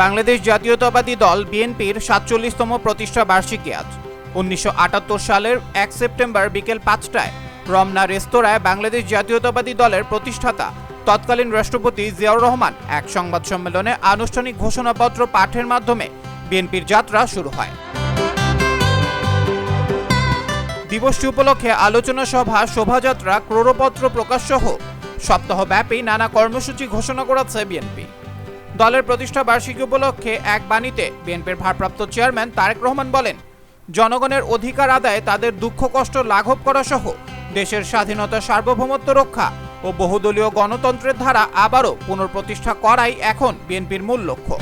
বাংলাদেশ জাতীয়তাবাদী দল বিএনপির সাতচল্লিশতম প্রতিষ্ঠা বার্ষিকী আজ। উনিশশো আটাত্তর সালের এক সেপ্টেম্বর বিকেল পাঁচটায় রমনা রেস্তোরাঁয় বাংলাদেশ জাতীয়তাবাদী দলের প্রতিষ্ঠাতা তৎকালীন রাষ্ট্রপতি জিয়াউর রহমান এক সংবাদ সম্মেলনে আনুষ্ঠানিক ঘোষণাপত্র পাঠের মাধ্যমে বিএনপির যাত্রা শুরু হয়। দিবসটি উপলক্ষে আলোচনা সভা, শোভাযাত্রা, ক্রোড়পত্র প্রকাশ সহ সপ্তাহব্যাপী নানা কর্মসূচি ঘোষণা করেছে বিএনপি। দলের প্রতিষ্ঠা বার্ষিকী উপলক্ষে এক বাণীতে বিএনপির ভারপ্রাপ্ত চেয়ারম্যান তারেক রহমান বলেন, জনগণের অধিকার আদায় তাদের দুঃখ, কষ্ট লাঘব করা সহ দেশের স্বাধীনতা সার্বভৌমত্ব রক্ষা ও বহুদলীয় গণতন্ত্রের ধারা আবারও পুনঃপ্রতিষ্ঠা করাই এখন বিএনপির মূল লক্ষ্য।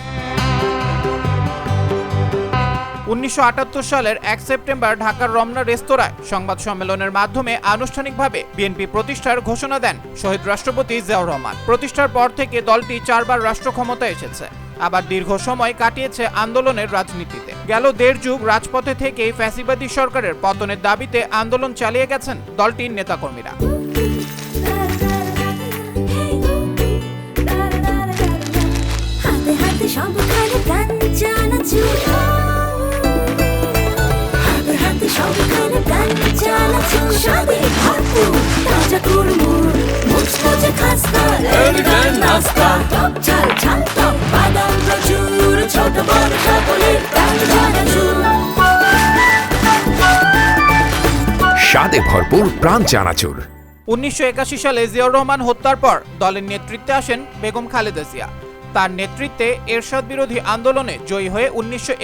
উনিশশো আটাত্তর সালের এক সেপ্টেম্বর ঢাকার রমনা রেস্তোরাঁয় সংবাদ সম্মেলনের মাধ্যমে আনুষ্ঠানিকভাবে বিএনপি প্রতিষ্ঠার ঘোষণা দেন শহীদ রাষ্ট্রপতি জিয়াউর রহমান। প্রতিষ্ঠার পর থেকে দলটি চারবার রাষ্ট্র ক্ষমতায় এসেছে। আবার দীর্ঘ সময় কাটিয়েছে আন্দোলনের রাজনীতিতে। গেল দেড় যুগ রাজপথে থেকেই ফ্যাসিবাদী সরকারের পতনের দাবিতে আন্দোলন চালিয়ে গেছেন দলটির নেতাকর্মীরা। স্বাদে ভরপুর প্রাণ চানাচুর। উনিশশো সালে জিয়াউর রহমান হত্যার পর দলের নেতৃত্বে আসেন বেগম খালেদা জিয়া। তার নেতৃত্বে এরশাদ বিরোধী আন্দোলনে জয়ী হয়ে উনিশশো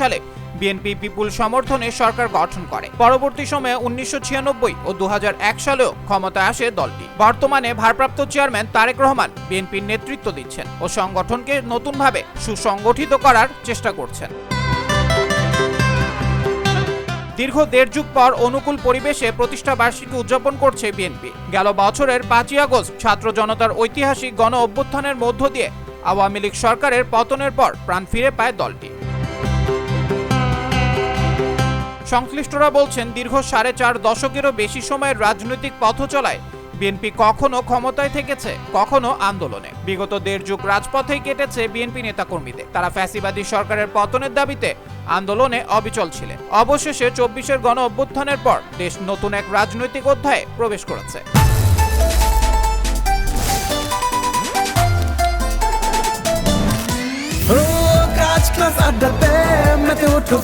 সালে বিএনপি বিপুল সমর্থনে সরকার গঠন করে। পরবর্তী সময়ে উনিশশো ছিয়ানব্বই ও দু হাজার এক সালেও ক্ষমতায় আসে দলটি। বর্তমানে ভারপ্রাপ্ত চেয়ারম্যান তারেক রহমান বিএনপির নেতৃত্ব দিচ্ছেন ও সংগঠনকে নতুনভাবে সুসংগঠিত করার চেষ্টা করছেন। দীর্ঘ দেড় যুগ পর অনুকূল পরিবেশে প্রতিষ্ঠা বার্ষিকী উদযাপন করছে বিএনপি। গেল বছরের পাঁচই আগস্ট ছাত্র জনতার ঐতিহাসিক গণ অভ্যুত্থানের মধ্য দিয়ে আওয়ামী লীগ সরকারের পতনের পর প্রাণ ফিরে পায় দলটি। সংশ্লিষ্টরা বলছেন, দীর্ঘ সাড়ে চার দশকেরও বেশি সময়ের রাজনৈতিক পথ চলায় বিএনপি কখনো ক্ষমতায় থেকেছে, কখনো আন্দোলনে। বিগত দেড় যুগ রাজপথেই কেটেছে বিএনপি নেতাকর্মীদের। তারা ফ্যাসিবাদী সরকারের পতনের দাবিতে আন্দোলনে অবিচল ছিলেন। অবশেষে চব্বিশের গণ অভ্যুত্থানের পর দেশ নতুন এক রাজনৈতিক অধ্যায়ে প্রবেশ করেছে।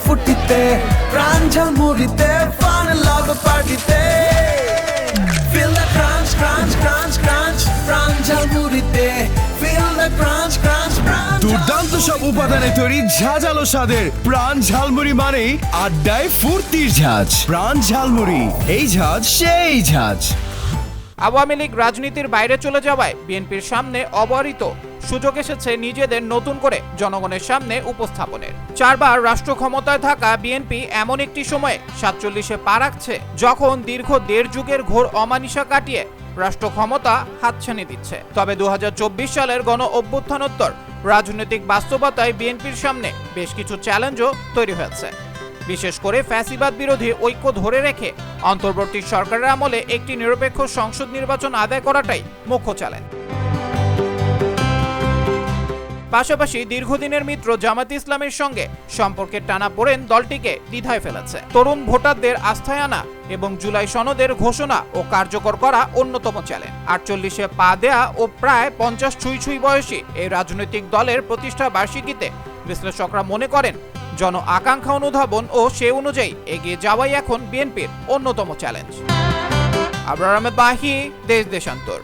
ফুটিতে, প্রাণ ঝালমুড়িতে ফান লাভ পার্টিতে। সব উপাদানে তৈরি ঝাঁঝালো স্বাদের প্রাণ ঝালমুড়ি মানেই আড্ডায় ফুর্তির ঝাঁজ। প্রাণ ঝালমুড়ি, এই ঝাঁজ সেই ঝাঁজ। আওয়ামী লীগ রাজনীতির বাইরে চলে যাওয়ায় বিএনপির সামনে অবারিত সুযোগ এসেছে নিজেদের নতুন করে জনগণের সামনে উপস্থাপনের। চারবার রাষ্ট্র ক্ষমতায় থাকা বিএনপি এমন একটি সময়ে সাতচল্লিশে পা রাখছে, যখন দীর্ঘ দেড় যুগের ঘোর অমানিসা কাটিয়ে রাষ্ট্র ক্ষমতা হাতছানি দিচ্ছে। তবে দু হাজার চব্বিশ সালের গণ অভ্যুত্থানোত্তর রাজনৈতিক বাস্তবতায় বিএনপির সামনে বেশ কিছু চ্যালেঞ্জও তৈরি হয়েছে। বিশেষ করে ফ্যাসিবাদ বিরোধী ঐক্য ধরে রেখে অন্তর্বর্তী সরকারের আমলে একটি নিরপেক্ষ সংসদ নির্বাচন আদায় করাটাই মুখ্য চ্যালেঞ্জ। পাশাপাশি দীর্ঘদিনের মিত্র জামাত ইসলামের সঙ্গে সম্পর্কের টানা পড়েন দলটিকে দ্বিধায় ফেলেছে। তরুণ ভোটারদের আস্থায় আনা এবং জুলাই সনদের ঘোষণা ও কার্যকর করা অন্যতম চ্যালেঞ্জ। আটচল্লিশে পা দেয়া ও প্রায় পঞ্চাশ ছুঁই ছুঁই বয়সী এই রাজনৈতিক দলের প্রতিষ্ঠা বার্ষিকীতে বিশ্লেষকরা মনে করেন, জন আকাঙ্ক্ষা অনুধাবন ও সে অনুযায়ী এগিয়ে যাওয়াই এখন বিএনপির অন্যতম চ্যালেঞ্জ। আবরার আহমেদ বাহি, দেশ দেশান্তর।